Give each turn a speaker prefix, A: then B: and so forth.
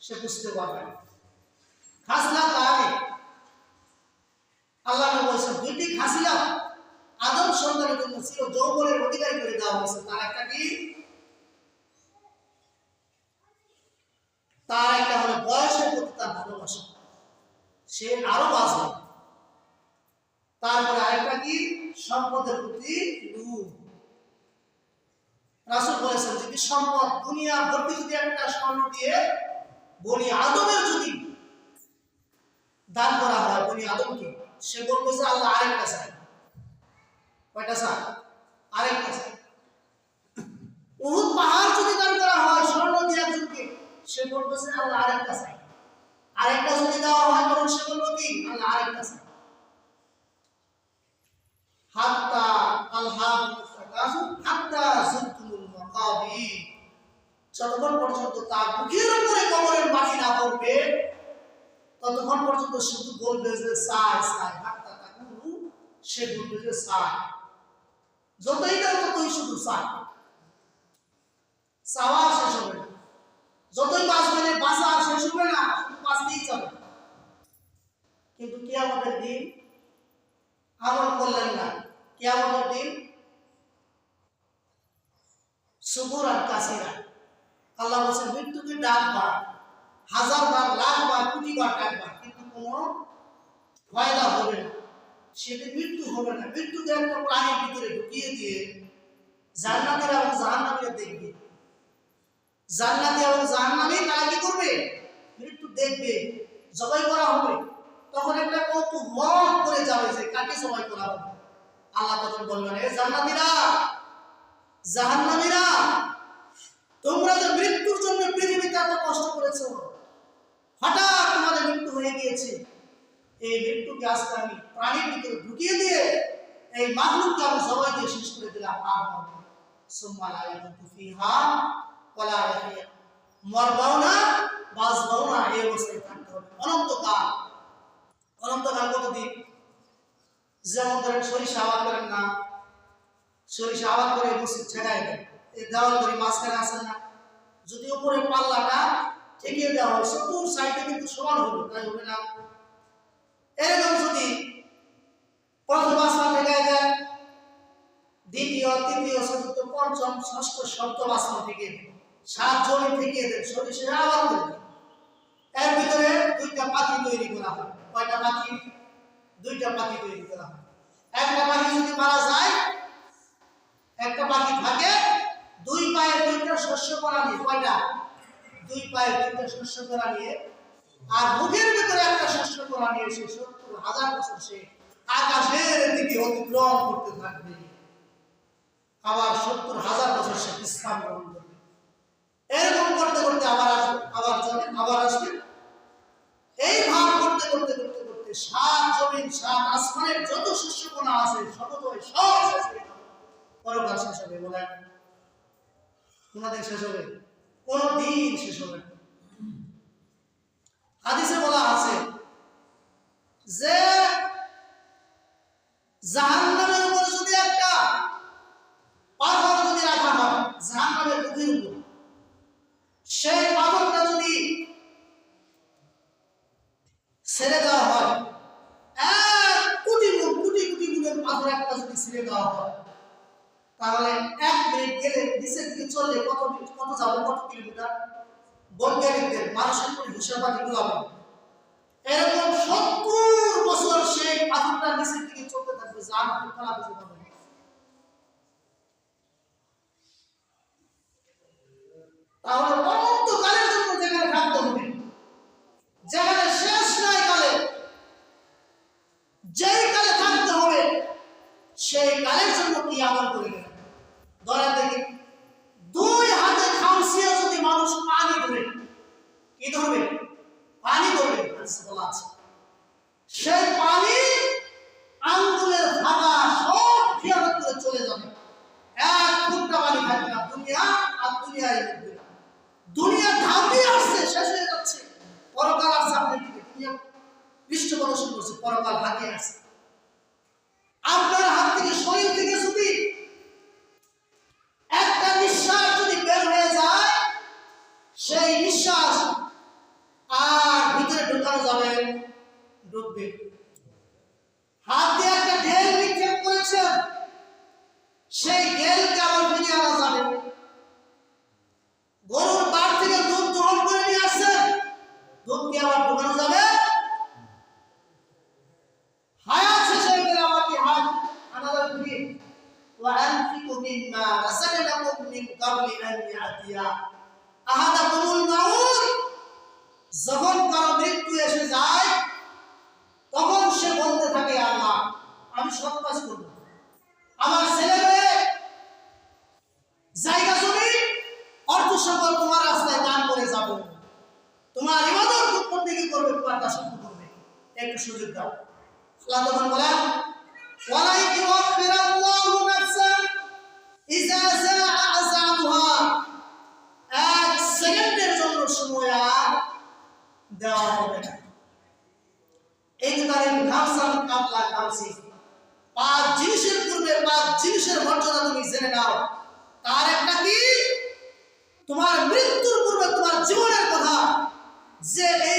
A: সে বুঝতে পারবে না। খাসলা তাহলে আল্লাহ বলছেন, দুইটি খাসিলা আদম সন্তানের জন্য ছিল যৌবনের অধিকারী করে দেওয়া হয়েছে। তার একটা কি? তার একটা হলো বয়সের প্রতি তার ভালোবাসা। সে আরও বাঁচবে। তারপরে আরেকটা কি? সম্পদের প্রতি লোভ রাসূল বলেছেন যদি সম্পদ দুনিয়া ভর্তি যদি একটা স্বর্ণ দিয়ে বনি আদমের যদি দান করা হয় বনি আদমকে, সে বলবে যে আল্লাহ আরেকটা চাই। কয়টা চাই? আরেকটা চাই। উহুদ পাহাড় যদি দান করা হয়, স্বর্ণ দিয়ে একজনকে, সে বলবে যে আল্লাহ আরেকটা চাই। আরেকটা যদি দেওয়া হয়, তখন সে বলবে কি? আল্লাহ আরেকটা চাই। হাত্তা আলহাম হাত্তা মাকাবির যতক্ষণ পর্যন্ত তার মুখের উপরে কবরের মাটি না পড়বে, ততক্ষণ পর্যন্ত শুধু বলবে যে তাকুরু সে বলবে যে যতই ততই শুধু সাই। সাওয়া শেষ হবে যতই বাঁচবে না বাঁচা শেষ হবে না বাঁচতেই যাবে কিন্তু কি আমাদের দিন আমল করলেন না কি আমাদের দিন সুগুর আর কাসিরা আল্লাহ বলছেন মৃত্যুকে ডাকবা হাজার বার লাখ বার কোটি বার ডাকবা কিন্তু কোনো হবে না। মৃত্যু হবে না। মৃত্যুকে একটা প্রাণীর ভিতরে ঢুকিয়ে দিয়ে জান্নাতের এবং জাহান্নামীরা দেখবে। জান্নাতি এবং জাহান্নামী তারা কি করবে? মৃত্যু দেখবে। জবাই করা হবে। তখন একটা মন করে যাবে যে কাকে জবাই করা হবে। আল্লাহ তখন বলবেন, এ জান্নাতীরা, জাহান্নামীরা তোমরা যে মৃত্যুর জন্য পৃথিবীতে এত কষ্ট করেছ হঠাৎ তোমাদের মৃত্যু হয়ে গিয়েছে এই মৃত্যুকে আজকে আমি প্রাণীর ভিতরে ঢুকিয়ে দিয়ে এই মাহলুককে আমি সবাই দিয়ে শেষ করে দিলাম। আর মরবো সুম্মা লা ইয়ামুতু ফিহা ওয়ালা ইয়াহইয়া মরবাও না, বাঁচবাও না, এই অবস্থায় থাকতে হবে। অনন্তকাল অনন্তকাল কতদিন? যেমন ধরেন সরিষা আবাদ করেন না, সরিষা আবাদ করে মসজিদ ছেড়াই দেন। এই দেওয়াল করে মাঝখানে আসেন না? যদি উপরে পাল্লাটা ঠেকিয়ে দেওয়া হয় সত্তর সাইডে কিন্তু সমান হবে, তাই হবে না? এরকম যদি প্রথম আসমান দেন দ্বিতীয়, তৃতীয়, চতুর্থ, পঞ্চম, ষষ্ঠ, সপ্তম আসমান থেকে সাত জমি থেকে দেন সরিষা আবার করে এর ভিতরে দুইটা পাখি তৈরি করা হয়। কয়টা পাখি? দুইটা পাখি তৈরি করা হয়। একটা পাখি যদি মারা যায়, একটা পাখি থাকে, দুই পায়ে দুইটা শস্য করা নিয়ে, কয়টা? দুই পায়ে দুইটা শস্য করা নিয়ে আর মুখের ভিতরে একটা শস্য করা নিয়ে সে সত্তর হাজার বছর সে আকাশের দিকে অতিক্রম করতে থাকবে। আবার সত্তর হাজার বছর সে বিশ্রাম গ্রহণ করবে। এরকম করতে করতে আবার আসবে, আবার যাবে, আবার আসবে। এই ভাব করতে করতে করতে করতে সাত জমিন, সাত আসমানের যত শস্যকোনা আছে সমতয় সব শেষ হয়ে যাবে পরকাল শেষ হবে বলেন কোনদিন শেষ হবে? কোন দিন শেষ হবে? না। হাদিসে বলা আছে যে জাহান্নামের উপরে যদি একটা পাথর যদি রাখা হয় জাহান্নামের বুকের উপর সেই পাথরটা যদি ছেড়ে দেওয়া হয় এক কোটি গুণ কোটি কোটি গুণের পাথর একটা যদি ছেড়ে দেওয়া হয় তাহলে এক গেলে নিচের দিকে চললে কত কত যাব, কত কিলোমিটার? বৈজ্ঞানিকদের মানুষের কোনো হিসাবাদি গুলাবে এরকম সত্তর বছর সেই পাথরটা নিচের দিকে চলতে থাকবে, যা আমাদের খেলা বুঝে পাবে তাহলে অনন্তকালের জন্য যেখানে থাকতে হবে যেখানে শেষ নাই কালে যেই কালে থাকতে হবে সেই কালের জন্য কি আমল করে গেলেন ধরেন দেখি দুই হাতে খামসিয়া যদি মানুষ পানি ধরে কি ধরবে পানি বলা আছে। সেই পানি আঙ্গুলের ফাঁকা সব খিয়ানত করে চলে যাবে। এক ফুটটা পানি থাকবে না, দুনিয়া আর দুনিয়ায় থাকবে না। দুনিয়া ধাপে আসছে, শেষ হয়ে যাচ্ছে। পরকাল আসছে আপনার দিকে দুনিয়া পৃষ্ঠ প্রদর্শন করছে, পরকাল হাতে আসছে। আপনার হাত থেকে শরীর থেকে যদি যখন মৃত্যু এসে যায়, তখন সে বলতে থাকে, আল্লাহ, আমি সব কাজ করব। আমার ছেলে জায়গা জমি, অর্থ তোমার রাস্তায় দান করে যাব। তোমার ইবাদত করতে কি করবে, তোমার দাসত্ব করবে। একটু সুযোগ দাও। আল্লাহ তখন বলেন, ওয়ালাইকুম আসসালাম খামসি পাঁচ জিনিসের পূর্বে পাঁচ জিনিসের মর্যাদা তুমি জেনে নাও। তার একটা কি? তোমার মৃত্যুর পূর্বে তোমার জীবনের কথা। যে এই